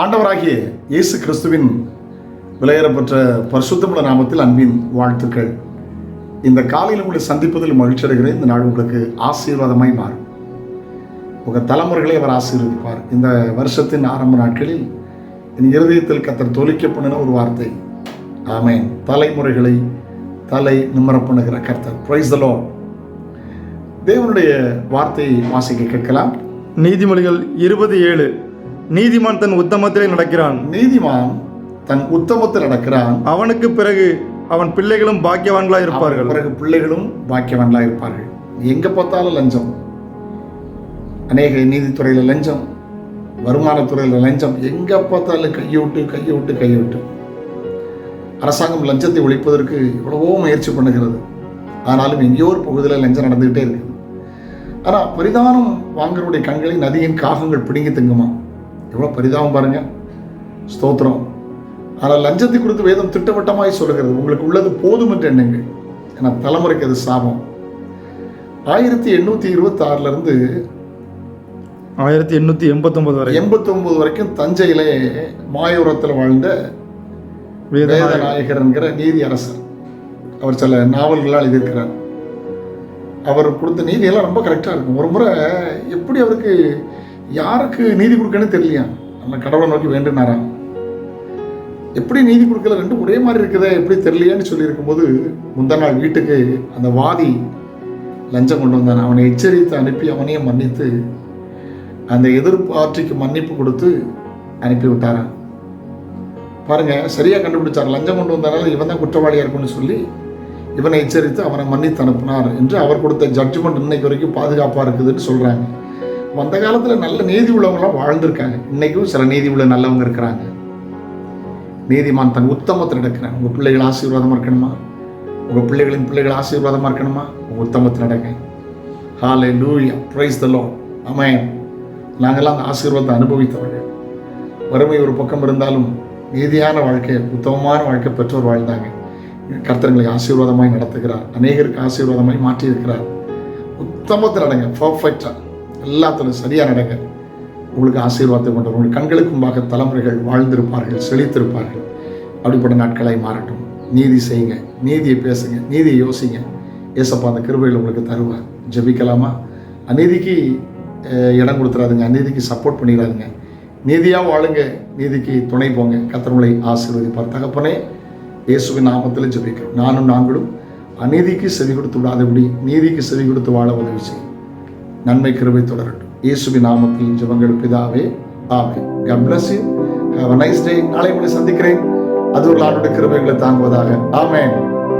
ஆண்டவராகிய இயேசு கிறிஸ்துவின் விலையேறப்பெற்ற பரிசுத்தமுள்ள நாமத்தில் அன்பின் வாழ்த்துக்கள். இந்த காலையில் உங்களை சந்திப்பதில் மகிழ்ச்சி அடைகிறேன். இந்த நாள் உங்களுக்கு ஆசீர்வாதமாய் மாறும். உங்கள் தலைமுறைகளை அவர் ஆசீர்வதிப்பார். இந்த வருஷத்தின் ஆரம்ப நாட்களில் என் இருதயத்தில் கத்தர் தொலிக்க பண்ணின ஒரு வார்த்தை. ஆமேன். தலைமுறைகளை தலை நிம்மர பண்ணுகிற கர்த்தர் பிரைஸ் தலோ தேவனுடைய வார்த்தையை வாசிக்க கேட்கலாம். நீதிமொழிகள் இருபது ஏழு. நீதிமான் தன் உத்தமத்திலே நடக்கிறான். நீதிமான் தன் உத்தமத்தில் நடக்கிறான். அவனுக்கு பிறகு அவன் பிள்ளைகளும் பாக்கியவான்களாய் இருப்பார்கள். பிறகு பிள்ளைகளும் பாக்கியவான்களா இருப்பார்கள். எங்க பார்த்தாலும் லஞ்சம். அநேக நீதித்துறையில் லஞ்சம். வருமானத்துறையில் லஞ்சம். எங்க பார்த்தாலும் கையை விட்டு கையை விட்டு கையை விட்டு அரசாங்கம் லஞ்சத்தை ஒழிப்பதற்கு எவ்வளவோ முயற்சி பண்ணுகிறது. ஆனாலும் எங்கேயோ ஒரு பகுதியில் லஞ்சம் நடந்துகிட்டே இருக்குது. ஆனால் பரிதானம் வாங்குறவுடைய கண்களை நதியின் காகங்கள் பிடுங்கி திங்குமா? எவ்வளோ பரிதாபம் பாருங்க. ஸ்தோத்திரம். ஆனால் லஞ்சத்தை குறித்து வேதம் திட்டவட்டமாய் சொல்லுகிறது. உங்களுக்கு உள்ளது போதும் என்று எண்ணுங்கள். ஏன்னா தலைமுறைக்கு அது சாபம். ஆயிரத்தி எண்ணூற்றி இருபத்தி இருந்து ஆயிரத்தி எண்ணூத்தி எண்பத்தொன்பது வரை. எண்பத்தொன்பது வரைக்கும் தஞ்சையிலே மாயூரத்தில் வாழ்ந்த வேதநாயகர் வேதநாயகர் என்கிற நீதி அரசர். அவர் சில நாவல்களால் எழுதியிருக்கிறார் அவர் கொடுத்த நீதியெல்லாம் ரொம்ப கரெக்டாக இருக்கும். ஒரு முறை எப்படி அவருக்கு யாருக்கு நீதி கொடுக்கன்னு தெரியலையா? நம்ம கடவுளை நோக்கி வேண்டுனாராம் எப்படி நீதி கொடுக்கல? ரெண்டும் ஒரே மாதிரி இருக்குதே எப்படி தெரியலையான்னு சொல்லியிருக்கும்போது முந்தா நாள் வீட்டுக்கு அந்த வாதி லஞ்சம் கொண்டு வந்தான். அவனை எச்சரித்து அனுப்பி அவனையும் மன்னித்து அந்த எதிர்பார்ட்டிக்கு மன்னிப்பு கொடுத்து அனுப்பி விட்டாரான் பாருங்க சரியாக கண்டுபிடிச்சார். லஞ்சம் கொண்டு வந்தனால இவன் தான் குற்றவாளியாக இருக்கும்னு சொல்லி இவனை எச்சரித்து அவனை மன்னித்து அனுப்பினார் என்று அவர் கொடுத்த ஜட்ஜ்மெண்ட் இன்னைக்கு வரைக்கும் பாதுகாப்பாக இருக்குதுன்னு சொல்கிறாங்க அந்த காலத்தில் நல்ல நீதி உள்ளவங்களாம் வாழ்ந்திருக்காங்க. இன்றைக்கும் சில நீதி உள்ள நல்லவங்க இருக்கிறாங்க. நீதிமான் தன் உத்தமத்தில் நடக்கிறேன். உங்கள் பிள்ளைகள் ஆசீர்வாதமாக இருக்கணுமா? உங்கள் பிள்ளைகளின் பிள்ளைகள் ஆசீர்வாதமாக இருக்கணுமா? உங்கள் உத்தமத்தில் நடக்க ஹாலே லூயா ப்ரைஸ் தலோ அமேன் நாங்கள்லாம் அந்த ஆசீர்வாதத்தை அனுபவித்தவர்கள். வறுமை ஒரு பக்கம் இருந்தாலும் நீதியான வாழ்க்கை உத்தமமான வாழ்க்கை பெற்றோர் வாழ்ந்தாங்க. கர்த்தர்களை ஆசீர்வாதமாய் நடத்துகிறார். அநேகருக்கு ஆசீர்வாதமாய் மாற்றியிருக்கிறார். உத்தமத்தில் நடங்க. பர்ஃபெக்டாக எல்லாத்திலும் சரியாக நடங்க உங்களுக்கு ஆசீர்வாதத்தை கொண்டு வரும். உங்கள் கண்களுக்கு முன்பாக தலைமுறைகள் வாழ்ந்திருப்பார்கள் செழித்திருப்பார்கள். அப்படிப்பட்ட நாட்களை மாறட்டும். நீதி செய்யுங்க. நீதியை பேசுங்க. நீதியை யோசிங்க. ஏசப்பா அந்த கிருபைகள் உங்களுக்கு தருவார் ஜெபிக்கலாமா? அநீதிக்கு இடம் கொடுத்துறாதுங்க. அநீதிக்கு சப்போர்ட் பண்ணிடாதுங்க. நீதியாக வாழுங்க. நீதிக்கு துணை போங்க. கத்தர்களை ஆசீர்வதிப்பார். தகப்பனே இயேசுவின் நாமத்தில் ஜபிக்கிறோம். நானும் நாங்களும் அநீதிக்கு செவி கொடுத்து விடாதபடி நீதிக்கு செவி கொடுத்து வாழ உதவி செய்யும் நன்மை கிருபை தொடரட்டும். இயேசுவின் நாமத்தில் ஜபங்கள் பிதாவே ஆமே God bless you have a nice day நாளை உங்களை சந்திக்கிறேன். அது ஒரு ஆண்டோட கிருபைகளை தாங்குவதாக. ஆமேன்.